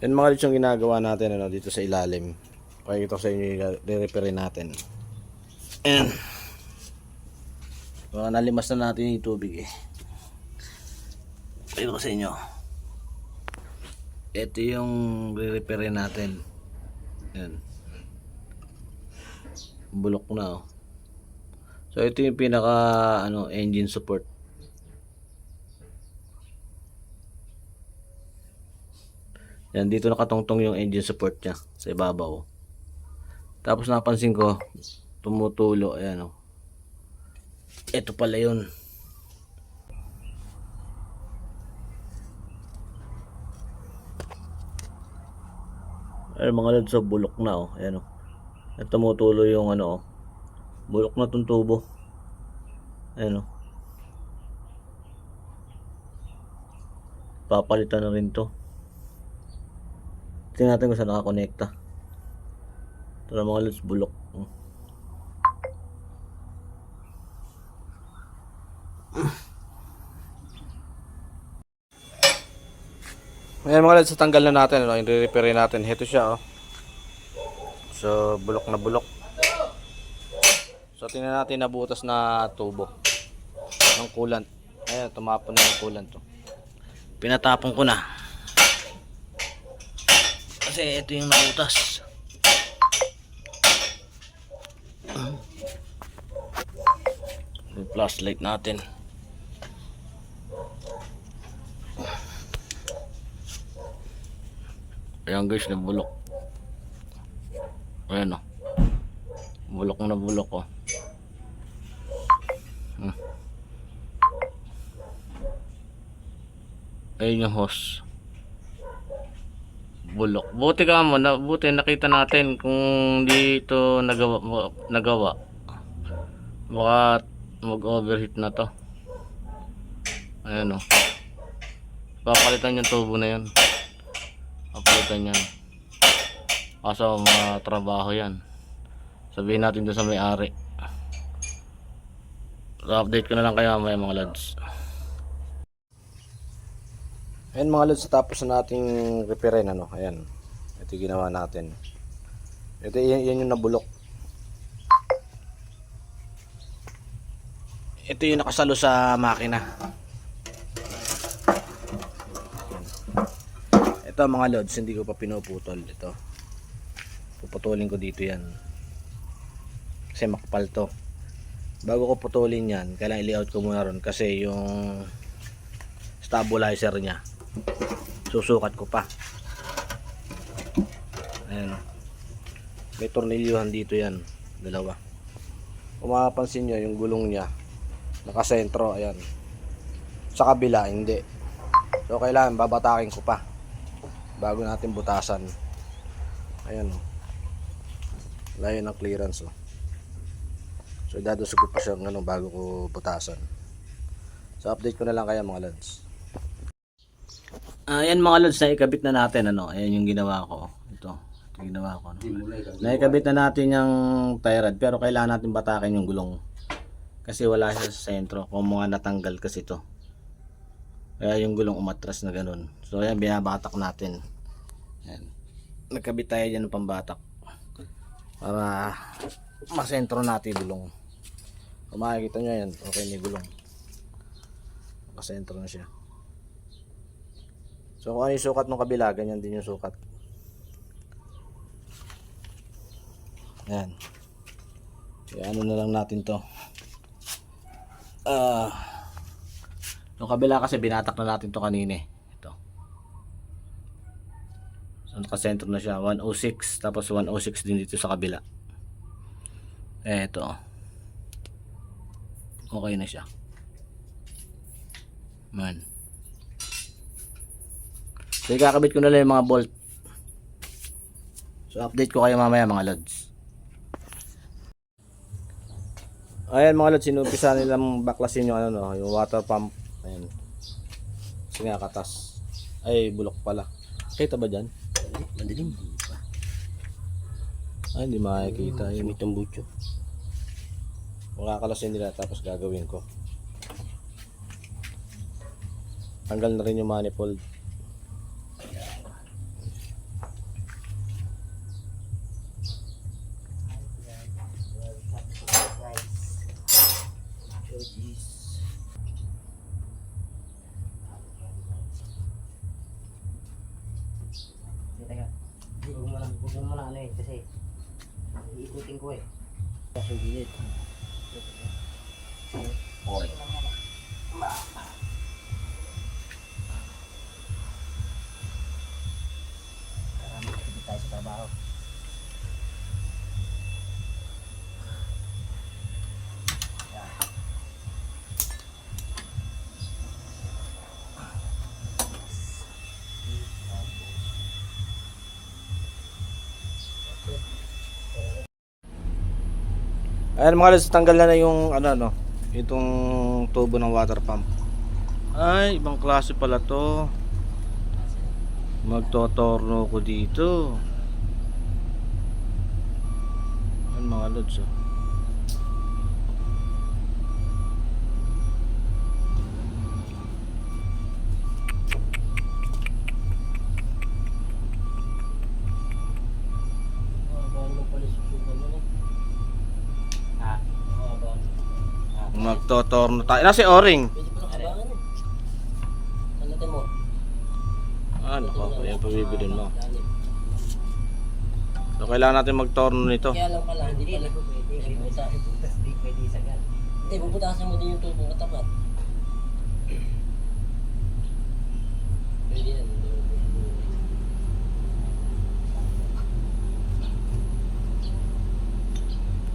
Yan mga yung ginagawa natin ano, dito sa ilalim. Pakikita ko sa inyo re-repair natin. Ayan. Mga nalimas na natin yung tubig eh. Pakikita ko sa inyo. Ito yung re-repair natin. Ayan. Bulok na oh. So ito yung pinaka ano engine support. Yan, dito nakatungtong yung engine support niya sa ibabaw. Tapos napansin ko, tumutulo, ayan o. Ito pala yun. Ay, mga lods, so bulok na oh. Ayan oh. At tumutulo yung ano oh. Bulok na tong tubo. Ayan oh. Papalitan na rin to. Tingnan natin kung saan nakakonekta. Ito na mga lods, bulok. Oh. Ayan mga lods, tanggal na natin, ano, i-repair natin. Ito siya, oh. So, bulok na bulok. So, tingnan natin na butas na tubo ng coolant. Ayan, tumapon na yung coolant to. Pinatapon ko na. Kasi ito yung nautas. Yung flashlight natin. Ayan guys, nagbulok. Ayan o. Bulok na bulok oh. Hmm. Ayun yung hose. Bulok. Buti ka mo, na, buti nakita natin kung di ito nagawa, nagawa. Baka mag-overheat na to. Ayan o. Papalitan yung tubo na yan. Papalitan yan. Kaso mga trabaho yan. Sabihin natin doon sa may-ari. So, update ko na lang kaya may mga lads. Ayan mga lods, tapos na nating repairin ano, ayan. Ito ginawa natin. Ito yan, yan yung nabulok. Ito yung nakasalo sa makina. Ito mga lods, hindi ko pa pinuputol ito. Puputulin ko dito yan. Kasi makapal to. Bago ko putulin yan, kailangan i-layout ko muna ron kasi yung stabilizer niya susukat ko pa. Ayan may tornilyuhan dito yan. Dalawa. Kung mapapansin nyo yung gulong niya nakasentro ayan. Sa kabila hindi. So kailangan babatakin ko pa bago natin butasan. Ayan o. Layo ng clearance o. So dadusog ko pa siya ano, bago ko butasan. So update ko na lang kaya mga lads Ayan mga lods, naikabit na natin ano. Ayan yung ginawa ko. Ito, ito yung ginawa ko. No? Naikabit na natin yung tie rod pero kailangan natin batakin yung gulong. Kasi wala siya sa sentro. Kung mga natanggal kasi to. Kaya yung gulong umatras na ganun. So ayan, binabatak natin. Ayan. Nagkabit tayo dyan ng pambatak. Para masentro natin yung gulong. Kung makikita nyo yan, okay na gulong. Makasentro na siya. So kung ano yung sukat ng kabila, ganyan din yung sukat. Ayan. Kaya ano na lang natin to. Ah. yung kabila kasi binatak na natin to kanina eh. Ito. So nakasentro na siya. 106. Tapos 106 din dito sa kabila. Eh, ito. Okay na siya. Man. So ikakabit ko na lang yung mga bolt. So update ko kayo mamaya mga lods. Ayan mga lods, sinumpisa nilang baklasin yung ano no, yung water pump. Ayan. Kasi nga katas. Ay, bulok pala. Kita ba dyan? Madilim. Ay, hindi makikita. Yun. Sumitong butyo. Makakalasin nila tapos gagawin ko. Tanggal na rin yung manifold. Huwag mo muna ano eh, kasi iikutin ko eh. Kasi gilid. Okay. Para makatipid tayo sa trabaho. Ayan mga lods, tanggal na na yung ano no, itong tubo ng water pump. Ay, ibang klase pala to. Magtotorno ko dito. Ayan mga lods oh. Magtotorno tayo. Nasi o-ring. Pwede pa lang abangan eh. Ano mo? Ah, nako, yan pabibilin mo. So, kailangan natin magtorno nito. Kaya lang pala, hindi pala pwede. Hindi pwede. Hindi pwede sagad. Hindi, bubutasan mo din yung tubong katapat. Pwede yan.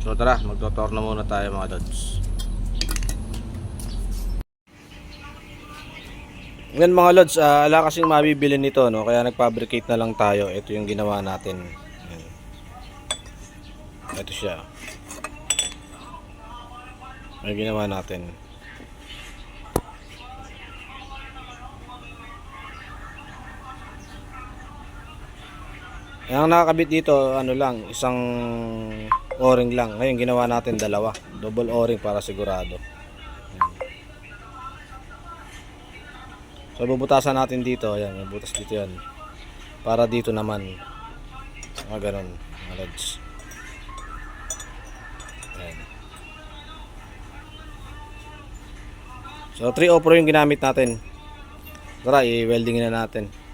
So tara, magtotorno muna tayo mga lods. Ngayon mga lods, ah, ala kasing mabibili nito, no? kaya nag-fabricate na lang tayo. Ito yung ginawa natin. Ito siya. May ginawa natin. Ang nakakabit dito, ano lang, isang o-ring lang. Ngayon ginawa natin dalawa. Double o-ring para sigurado. So bubutasan natin dito, ayan, may butas dito 'yan. Para dito naman. Mga ganun, mga lods. Ayan. So 3 o yung ginamit natin. Tara, i-welding na natin.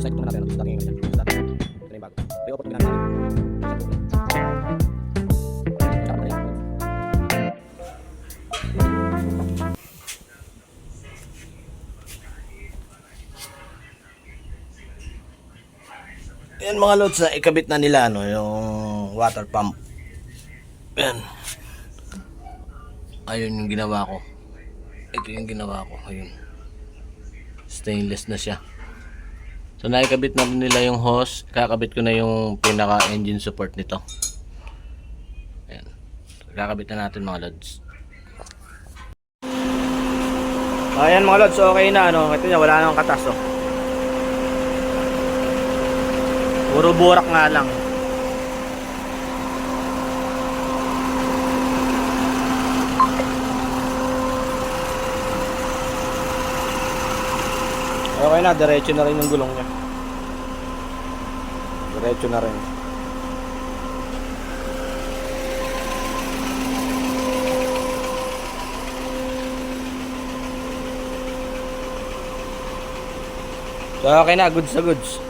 Kaya malis na ito natin. Ito natin yung ganyan. Ito natin. Ito yung bago. Ito yung opot natin. Na. Yan mga lods na ikabit na nila no, yung water pump. Yan. Ayun yung ginawa ko. Ito yung ginawa ko. Ayun. Stainless na siya. So naikabit na nila yung hose, kakabit ko na yung pinaka engine support nito. Ayan. Kakabit na natin mga lods. Ayan mga lods, okay na ano. Ito niya, wala nang katas oh. Puro burak nga lang. Okay na, diretso na rin yung gulong niya. Diretso na rin. So okay na, goods na goods.